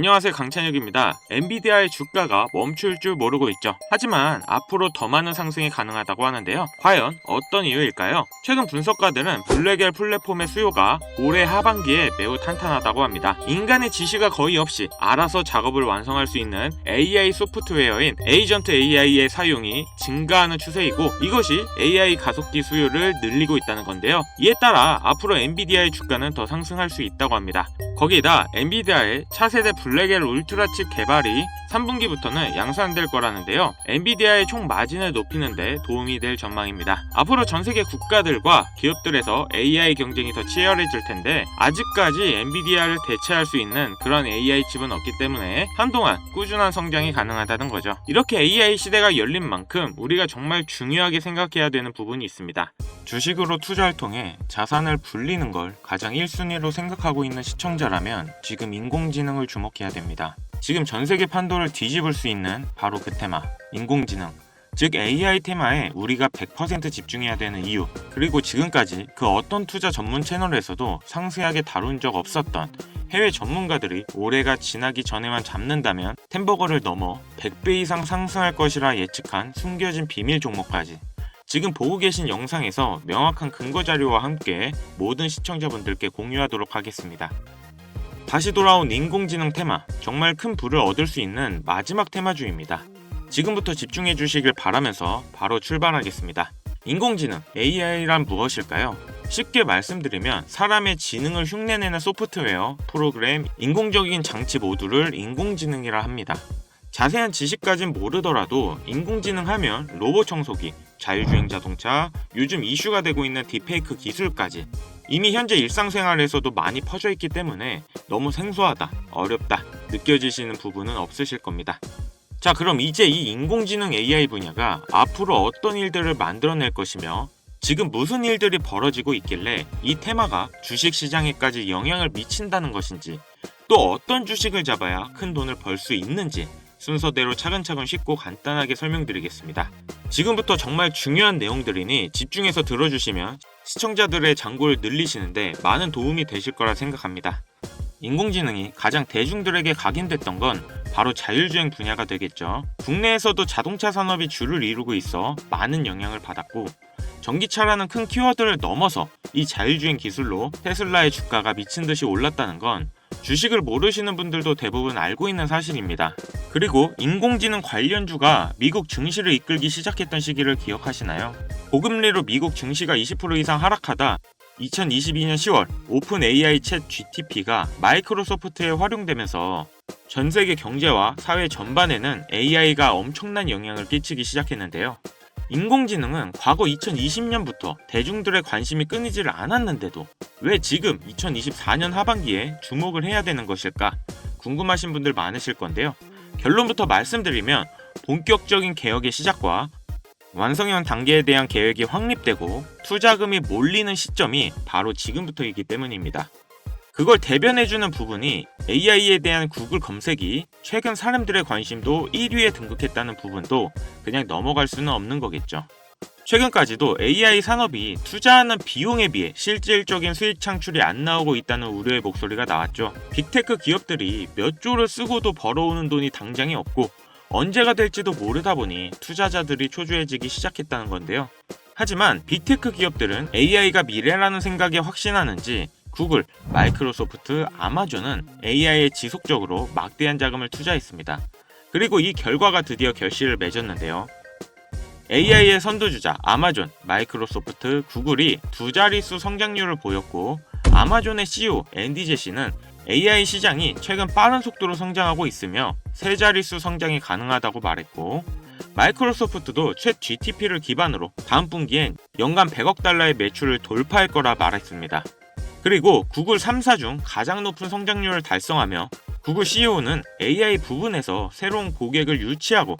안녕하세요 강찬혁입니다. 엔비디아의 주가가 멈출 줄 모르고 있죠. 하지만 앞으로 더 많은 상승이 가능하다고 하는데요. 과연 어떤 이유일까요? 최근 분석가들은 블랙엘 플랫폼의 수요가 올해 하반기에 매우 탄탄하다고 합니다. 인간의 지시가 거의 없이 알아서 작업을 완성할 수 있는 AI 소프트웨어인 에이전트 AI의 사용이 증가하는 추세이고 이것이 AI 가속기 수요를 늘리고 있다는 건데요. 이에 따라 앞으로 엔비디아의 주가는 더 상승할 수 있다고 합니다. 거기에다 엔비디아의 차세대 블랙 엘 울트라 칩 개발이 3분기부터는 양산될 거라는데요. 엔비디아의 총 마진을 높이는데 도움이 될 전망입니다. 앞으로 전 세계 국가들과 기업들에서 AI 경쟁이 더 치열해질 텐데 아직까지 엔비디아를 대체할 수 있는 그런 AI 칩은 없기 때문에 한동안 꾸준한 성장이 가능하다는 거죠. 이렇게 AI 시대가 열린 만큼 우리가 정말 중요하게 생각해야 되는 부분이 있습니다. 주식으로 투자를 통해 자산을 불리는 걸 가장 1순위로 생각하고 있는 시청자라면 지금 인공지능을 주목해야 됩니다. 지금 전 세계 판도를 뒤집을 수 있는 바로 그 테마, 인공지능. 즉 AI 테마에 우리가 100% 집중해야 되는 이유, 그리고 지금까지 그 어떤 투자 전문 채널에서도 상세하게 다룬 적 없었던 해외 전문가들이 올해가 지나기 전에만 잡는다면 템버거를 넘어 100배 이상 상승할 것이라 예측한 숨겨진 비밀 종목까지 지금 보고 계신 영상에서 명확한 근거 자료와 함께 모든 시청자분들께 공유하도록 하겠습니다. 다시 돌아온 인공지능 테마, 정말 큰 부를 얻을 수 있는 마지막 테마주입니다. 지금부터 집중해 주시길 바라면서 바로 출발하겠습니다. 인공지능, AI란 무엇일까요? 쉽게 말씀드리면 사람의 지능을 흉내내는 소프트웨어, 프로그램, 인공적인 장치 모두를 인공지능이라 합니다. 자세한 지식까진 모르더라도 인공지능 하면 로봇 청소기, 자율주행 자동차, 요즘 이슈가 되고 있는 딥페이크 기술까지 이미 현재 일상생활에서도 많이 퍼져 있기 때문에 너무 생소하다, 어렵다 느껴지시는 부분은 없으실 겁니다. 자, 그럼 이제 이 인공지능 AI 분야가 앞으로 어떤 일들을 만들어낼 것이며 지금 무슨 일들이 벌어지고 있길래 이 테마가 주식 시장에까지 영향을 미친다는 것인지 또 어떤 주식을 잡아야 큰 돈을 벌 수 있는지 순서대로 차근차근 쉽고 간단하게 설명드리겠습니다. 지금부터 정말 중요한 내용들이니 집중해서 들어주시면 시청자들의 장고를 늘리시는데 많은 도움이 되실 거라 생각합니다. 인공지능이 가장 대중들에게 각인됐던 건 바로 자율주행 분야가 되겠죠. 국내에서도 자동차 산업이 주를 이루고 있어 많은 영향을 받았고 전기차라는 큰 키워드를 넘어서 이 자율주행 기술로 테슬라의 주가가 미친 듯이 올랐다는 건 주식을 모르시는 분들도 대부분 알고 있는 사실입니다. 그리고 인공지능 관련주가 미국 증시를 이끌기 시작했던 시기를 기억하시나요? 고금리로 미국 증시가 20% 이상 하락하다 2022년 10월 오픈 AI 챗 GTP가 마이크로소프트에 활용되면서 전 세계 경제와 사회 전반에는 AI가 엄청난 영향을 끼치기 시작했는데요. 인공지능은 과거 2020년부터 대중들의 관심이 끊이지를 않았는데도 왜 지금 2024년 하반기에 주목을 해야 되는 것일까 궁금하신 분들 많으실 건데요. 결론부터 말씀드리면 본격적인 개혁의 시작과 완성형 단계에 대한 계획이 확립되고 투자금이 몰리는 시점이 바로 지금부터이기 때문입니다. 그걸 대변해주는 부분이 AI에 대한 구글 검색이 최근 사람들의 관심도 1위에 등극했다는 부분도 그냥 넘어갈 수는 없는 거겠죠. 최근까지도 AI 산업이 투자하는 비용에 비해 실질적인 수익 창출이 안 나오고 있다는 우려의 목소리가 나왔죠. 빅테크 기업들이 몇 조를 쓰고도 벌어오는 돈이 당장에 없고 언제가 될지도 모르다 보니 투자자들이 초조해지기 시작했다는 건데요. 하지만 빅테크 기업들은 AI가 미래라는 생각에 확신하는지 구글, 마이크로소프트, 아마존은 AI에 지속적으로 막대한 자금을 투자했습니다. 그리고 이 결과가 드디어 결실을 맺었는데요. AI의 선두주자 아마존, 마이크로소프트, 구글이 두 자릿수 성장률을 보였고 아마존의 CEO 앤디 제시는 AI 시장이 최근 빠른 속도로 성장하고 있으며 세 자릿수 성장이 가능하다고 말했고 마이크로소프트도 챗 GTP를 기반으로 다음 분기엔 연간 100억 달러의 매출을 돌파할 거라 말했습니다. 그리고 구글 3사 중 가장 높은 성장률을 달성하며 구글 CEO는 AI 부분에서 새로운 고객을 유치하고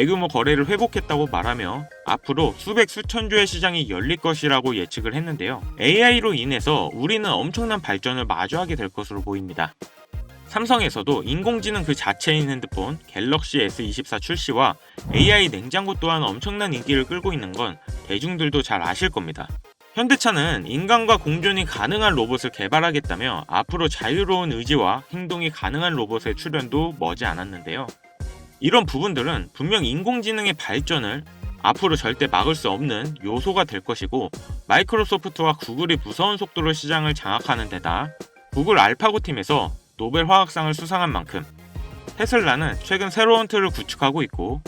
대규모 거래를 회복했다고 말하며 앞으로 수백 수천 조의 시장이 열릴 것이라고 예측을 했는데요. AI로 인해서 우리는 엄청난 발전을 마주하게 될 것으로 보입니다. 삼성에서도 인공지능 그 자체인 핸드폰 갤럭시 S24 출시와 AI 냉장고 또한 엄청난 인기를 끌고 있는 건 대중들도 잘 아실 겁니다. 현대차는 인간과 공존이 가능한 로봇을 개발하겠다며 앞으로 자유로운 의지와 행동이 가능한 로봇의 출현도 머지 않았는데요. 이런 부분들은 분명 인공지능의 발전을 앞으로 절대 막을 수 없는 요소가 될 것이고 마이크로소프트와 구글이 무서운 속도로 시장을 장악하는 데다 구글 알파고 팀에서 노벨 화학상을 수상한 만큼 테슬라는 최근 새로운 틀을 구축하고 있고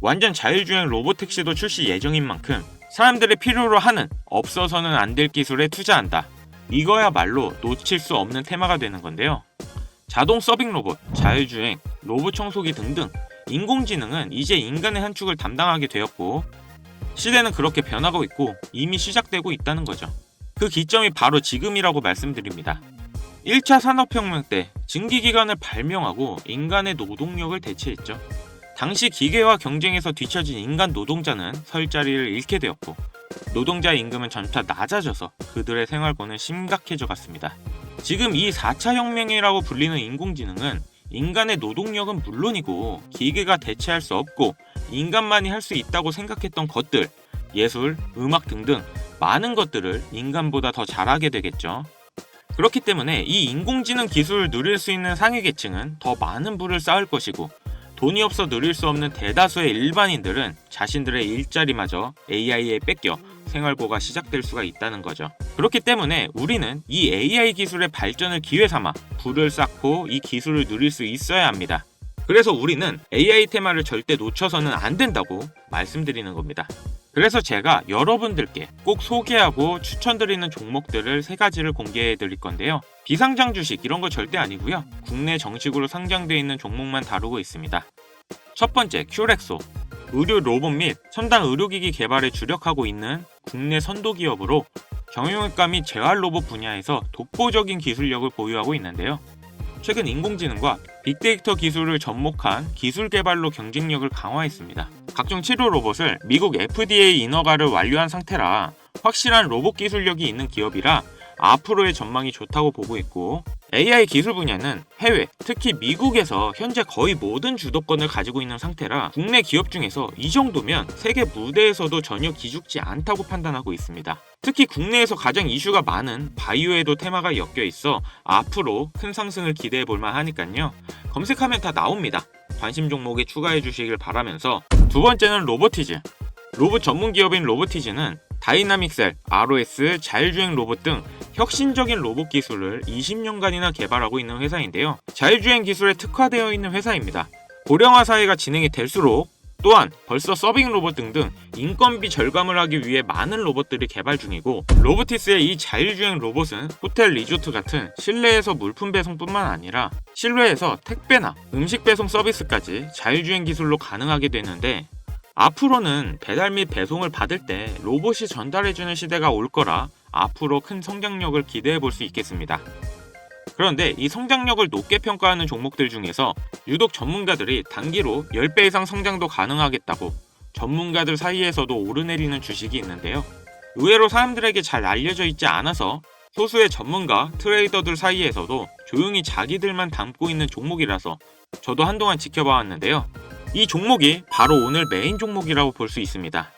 완전 자율주행 로보택시도 출시 예정인 만큼 사람들이 필요로 하는 없어서는 안 될 기술에 투자한다. 이거야말로 놓칠 수 없는 테마가 되는 건데요. 자동 서빙 로봇, 자율주행, 로봇 청소기 등등 인공지능은 이제 인간의 한 축을 담당하게 되었고 시대는 그렇게 변하고 있고 이미 시작되고 있다는 거죠. 그 기점이 바로 지금이라고 말씀드립니다. 1차 산업혁명 때 증기기관을 발명하고 인간의 노동력을 대체했죠. 당시 기계와 경쟁에서 뒤처진 인간 노동자는 설 자리를 잃게 되었고 노동자의 임금은 점차 낮아져서 그들의 생활권은 심각해져 갔습니다. 지금 이 4차 혁명이라고 불리는 인공지능은 인간의 노동력은 물론이고 기계가 대체할 수 없고 인간만이 할 수 있다고 생각했던 것들, 예술, 음악 등등 많은 것들을 인간보다 더 잘하게 되겠죠. 그렇기 때문에 이 인공지능 기술을 누릴 수 있는 상위 계층은 더 많은 부를 쌓을 것이고 돈이 없어 누릴 수 없는 대다수의 일반인들은 자신들의 일자리마저 AI에 뺏겨 생활고가 시작될 수가 있다는 거죠. 그렇기 때문에 우리는 이 AI 기술의 발전을 기회 삼아 부를 쌓고 이 기술을 누릴 수 있어야 합니다. 그래서 우리는 AI 테마를 절대 놓쳐서는 안 된다고 말씀드리는 겁니다. 그래서 제가 여러분들께 꼭 소개하고 추천드리는 종목들을 세 가지를 공개해 드릴 건데요. 비상장 주식 이런 거 절대 아니고요. 국내 정식으로 상장되어 있는 종목만 다루고 있습니다. 첫 번째, 큐렉소. 의료 로봇 및 첨단 의료기기 개발에 주력하고 있는 국내 선도 기업으로 경영외과 및 재활 로봇 분야에서 독보적인 기술력을 보유하고 있는데요. 최근 인공지능과 빅데이터 기술을 접목한 기술 개발로 경쟁력을 강화했습니다. 각종 치료 로봇을 미국 FDA 인허가를 완료한 상태라 확실한 로봇 기술력이 있는 기업이라 앞으로의 전망이 좋다고 보고 있고 AI 기술 분야는 해외, 특히 미국에서 현재 거의 모든 주도권을 가지고 있는 상태라 국내 기업 중에서 이 정도면 세계 무대에서도 전혀 기죽지 않다고 판단하고 있습니다. 특히 국내에서 가장 이슈가 많은 바이오에도 테마가 엮여 있어 앞으로 큰 상승을 기대해 볼만 하니깐요. 검색하면 다 나옵니다. 관심 종목에 추가해 주시길 바라면서 두 번째는 로보티즈. 로봇 전문 기업인 로보티즈는 다이나믹셀, ROS, 자율주행 로봇 등 혁신적인 로봇 기술을 20년간이나 개발하고 있는 회사인데요. 자율주행 기술에 특화되어 있는 회사입니다. 고령화 사회가 진행이 될수록 또한 벌써 서빙 로봇 등등 인건비 절감을 하기 위해 많은 로봇들이 개발 중이고 로보티스의 이 자율주행 로봇은 호텔 리조트 같은 실내에서 물품 배송뿐만 아니라 실외에서 택배나 음식 배송 서비스까지 자율주행 기술로 가능하게 되는데 앞으로는 배달 및 배송을 받을 때 로봇이 전달해주는 시대가 올 거라 앞으로 큰 성장력을 기대해 볼 수 있겠습니다. 그런데 이 성장력을 높게 평가하는 종목들 중에서 유독 전문가들이 단기로 10배 이상 성장도 가능하겠다고 전문가들 사이에서도 오르내리는 주식이 있는데요. 의외로 사람들에게 잘 알려져 있지 않아서 소수의 전문가, 트레이더들 사이에서도 조용히 자기들만 담고 있는 종목이라서 저도 한동안 지켜봐 왔는데요. 이 종목이 바로 오늘 메인 종목이라고 볼 수 있습니다.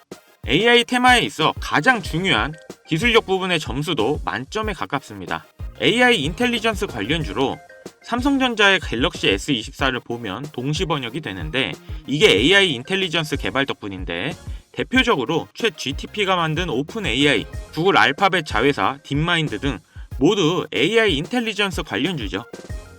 AI 테마에 있어 가장 중요한 기술력 부분의 점수도 만점에 가깝습니다. AI 인텔리전스 관련주로 삼성전자의 갤럭시 S24를 보면 동시 번역이 되는데 이게 AI 인텔리전스 개발 덕분인데 대표적으로 최 GTP가 만든 오픈 AI, 구글 알파벳 자회사 딥마인드 등 모두 AI 인텔리전스 관련주죠.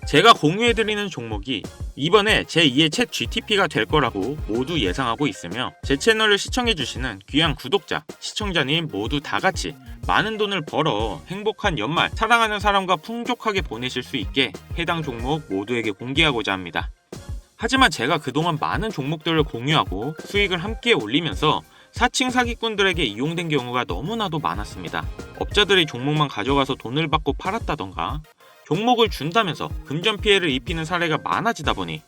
제가 공유해드리는 종목이 이번에 제2의 챗 GTP가 될 거라고 모두 예상하고 있으며 제 채널을 시청해주시는 귀한 구독자, 시청자님 모두 다 같이 많은 돈을 벌어 행복한 연말 사랑하는 사람과 풍족하게 보내실 수 있게 해당 종목 모두에게 공개하고자 합니다. 하지만 제가 그동안 많은 종목들을 공유하고 수익을 함께 올리면서 사칭 사기꾼들에게 이용된 경우가 너무나도 많았습니다. 업자들이 종목만 가져가서 돈을 받고 팔았다던가 종목을 준다면서 금전 피해를 입히는 사례가 많아지다 보니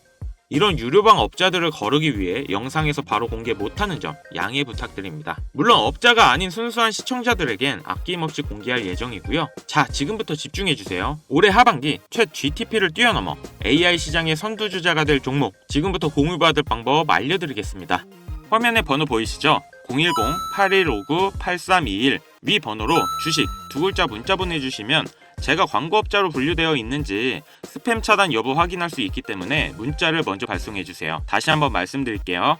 이런 유료방 업자들을 거르기 위해 영상에서 바로 공개 못하는 점 양해 부탁드립니다. 물론 업자가 아닌 순수한 시청자들에겐 아낌없이 공개할 예정이고요. 자, 지금부터 집중해주세요. 올해 하반기 최 GTP를 뛰어넘어 AI 시장의 선두주자가 될 종목 지금부터 공유받을 방법 알려드리겠습니다. 화면에 번호 보이시죠? 010-8159-8321 위 번호로 주식 두 글자 문자 보내주시면 제가 광고업자로 분류되어 있는지 스팸 차단 여부 확인할 수 있기 때문에 문자를 먼저 발송해 주세요. 다시 한번 말씀드릴게요.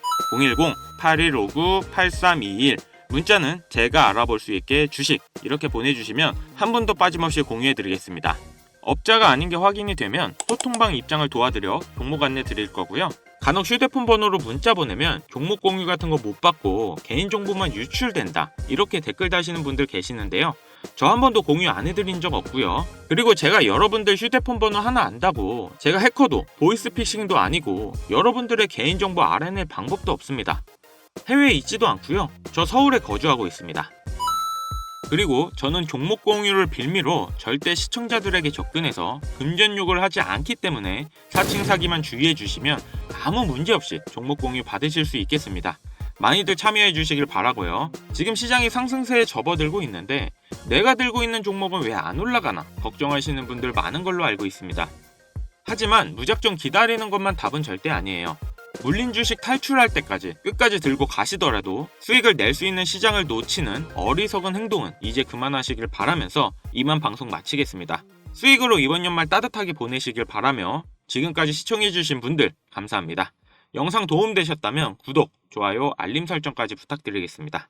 010-8159-8321 문자는 제가 알아볼 수 있게 주식 이렇게 보내주시면 한 분도 빠짐없이 공유해 드리겠습니다. 업자가 아닌 게 확인이 되면 소통방 입장을 도와드려 종목 안내 드릴 거고요. 간혹 휴대폰 번호로 문자 보내면 종목 공유 같은 거 못 받고 개인 정보만 유출된다 이렇게 댓글 다시는 분들 계시는데요. 저 한 번도 공유 안 해드린 적 없고요. 그리고 제가 여러분들 휴대폰 번호 하나 안다고 제가 해커도 보이스피싱도 아니고 여러분들의 개인 정보 알아낼 방법도 없습니다. 해외에 있지도 않고요. 저 서울에 거주하고 있습니다. 그리고 저는 종목 공유를 빌미로 절대 시청자들에게 접근해서 금전 욕을 하지 않기 때문에 사칭 사기만 주의해 주시면 아무 문제 없이 종목 공유 받으실 수 있겠습니다. 많이들 참여해 주시길 바라고요. 지금 시장이 상승세에 접어들고 있는데 내가 들고 있는 종목은 왜 안 올라가나 걱정하시는 분들 많은 걸로 알고 있습니다. 하지만 무작정 기다리는 것만 답은 절대 아니에요. 물린 주식 탈출할 때까지 끝까지 들고 가시더라도 수익을 낼 수 있는 시장을 놓치는 어리석은 행동은 이제 그만하시길 바라면서 이만 방송 마치겠습니다. 수익으로 이번 연말 따뜻하게 보내시길 바라며 지금까지 시청해주신 분들 감사합니다. 영상 도움되셨다면 구독, 좋아요, 알림 설정까지 부탁드리겠습니다.